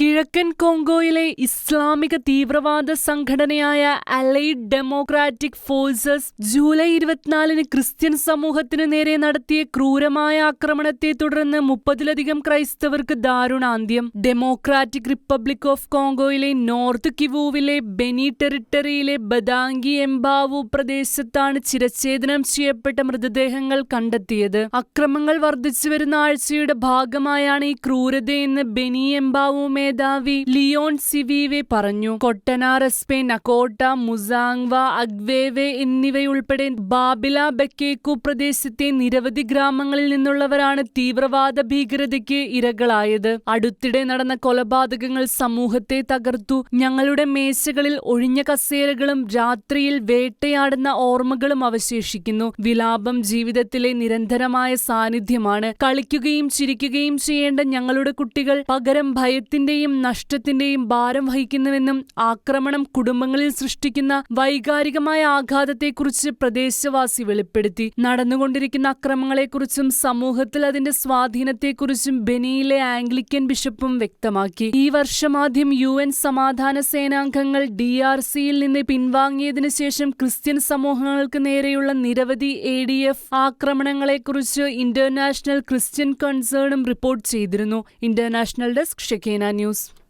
കിഴക്കൻ കോങ്കോയിലെ ഇസ്ലാമിക തീവ്രവാദ സംഘടനയായ അലൈഡ് ഡെമോക്രാറ്റിക് ഫോഴ്സസ് ജൂലൈ ഇരുപത്തിനാലിന് ക്രിസ്ത്യൻ സമൂഹത്തിന് നേരെ നടത്തിയ ക്രൂരമായ ആക്രമണത്തെ തുടർന്ന് മുപ്പതിലധികം ക്രൈസ്തവർക്ക് ദാരുണാന്ത്യം. ഡെമോക്രാറ്റിക് റിപ്പബ്ലിക് ഓഫ് കോങ്കോയിലെ നോർത്ത് കിവൂവിലെ ബെനി ടെറിട്ടറിയിലെ ബദാങ്കി എംബാവു പ്രദേശത്താണ് ചിരച്ഛേദനം ചെയ്യപ്പെട്ട മൃതദേഹങ്ങൾ കണ്ടെത്തിയത്. അക്രമങ്ങൾ വർദ്ധിച്ചു വരുന്ന ആഴ്ചയുടെ ഭാഗമായാണ് ഈ ക്രൂരതയെന്ന് ബെനി എംബാവു മേധാവി ലിയോൺ സിവീവെ പറഞ്ഞു കൊട്ടനാർ എസ്പെ നക്കോട്ട മുസാങ്വ അഗ്വേവെ എന്നിവയുൾപ്പെടെ ബാബില ബക്കേക്കു പ്രദേശത്തെ നിരവധി ഗ്രാമങ്ങളിൽ നിന്നുള്ളവരാണ് തീവ്രവാദ ഭീകരതയ്ക്ക് ഇരകളായത്. അടുത്തിടെ നടന്ന കൊലപാതകങ്ങൾ സമൂഹത്തെ തകർത്തു. ഞങ്ങളുടെ മേശകളിൽ ഒഴിഞ്ഞ കസേരകളും രാത്രിയിൽ വേട്ടയാടുന്ന ഓർമ്മകളും അവശേഷിക്കുന്നു. വിലാപം ജീവിതത്തിലെ നിരന്തരമായ സാന്നിധ്യമാണ്. കളിക്കുകയും ചിരിക്കുകയും ചെയ്യേണ്ട ഞങ്ങളുടെ കുട്ടികൾ പകരം ഭയത്തിന്റെയും നഷ്ടത്തിന്റെയും ഭാരം വഹിക്കുന്നുവെന്നും ആക്രമണം കുടുംബങ്ങളിൽ സൃഷ്ടിക്കുന്ന വൈകാരികമായ ആഘാതത്തെക്കുറിച്ച് പ്രദേശവാസി വെളിപ്പെടുത്തി. നടന്നുകൊണ്ടിരിക്കുന്ന അക്രമങ്ങളെക്കുറിച്ചും സമൂഹത്തിൽ അതിന്റെ സ്വാധീനത്തെക്കുറിച്ചും ബെനിയിലെ ആംഗ്ലിക്കൻ ബിഷപ്പും വ്യക്തമാക്കി. ഈ വർഷമാദ്യം യു എൻ സമാധാന സേനാംഗങ്ങൾ ഡി ആർ സിയിൽ നിന്ന് പിൻവാങ്ങിയതിനു ശേഷം ക്രിസ്ത്യൻ സമൂഹങ്ങൾക്ക് നേരെയുള്ള നിരവധി എ ഡി എഫ് ആക്രമണങ്ങളെക്കുറിച്ച് ഇന്റർനാഷണൽ ക്രിസ്ത്യൻ കൺസേണും റിപ്പോർട്ട് ചെയ്തിരുന്നു. International desk Shekinah news. news.